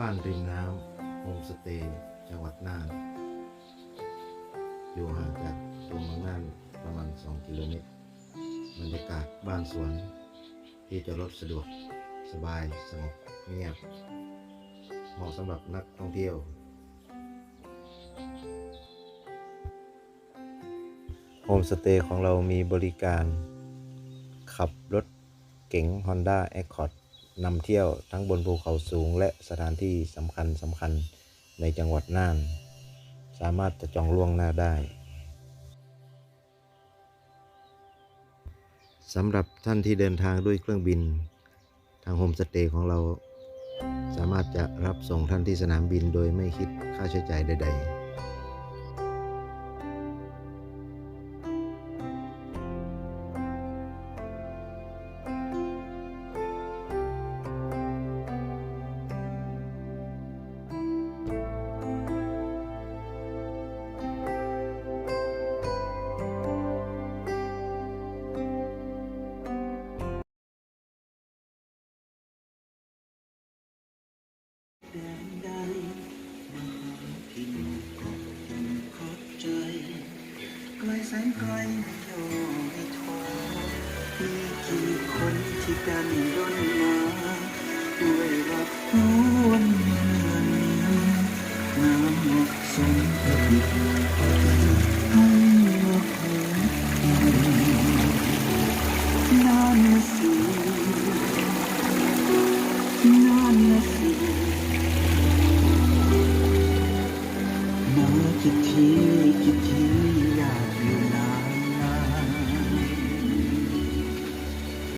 บ้านริมน้ำโฮมสเตย์จังหวัดน่าน อยู่ห่างจากตัวเมืองน่านประมาณ 2 กิโลเมตร บรรยากาศบ้านสวน ที่จะรถสะดวกสบายสงบเงียบ เหมาะสำหรับนักท่องเที่ยว โฮมสเตย์ของเรามีบริการ ขับรถเก๋ง Honda Accord นำเที่ยวทั้งบนภูเขาสูงและสถานที่สำคัญสำคัญในจังหวัดน่าน สามารถจะจองล่วงหน้าได้สำหรับท่านที่เดินทางด้วยเครื่องบิน ทางโฮมสเตย์ของเรา สามารถจะรับส่งท่านที่สนามบินโดยไม่คิดค่าใช้จ่ายใด ๆ ไกลแสนไกลไม่ย่อไม่ท้อมีกี่คนที่ดันด้นมาด้วยรักนวลเมืองนี้น้ำเหมาะสมกับดิบให้มาเพิ่มนั่นสินั่นสิมากี่ที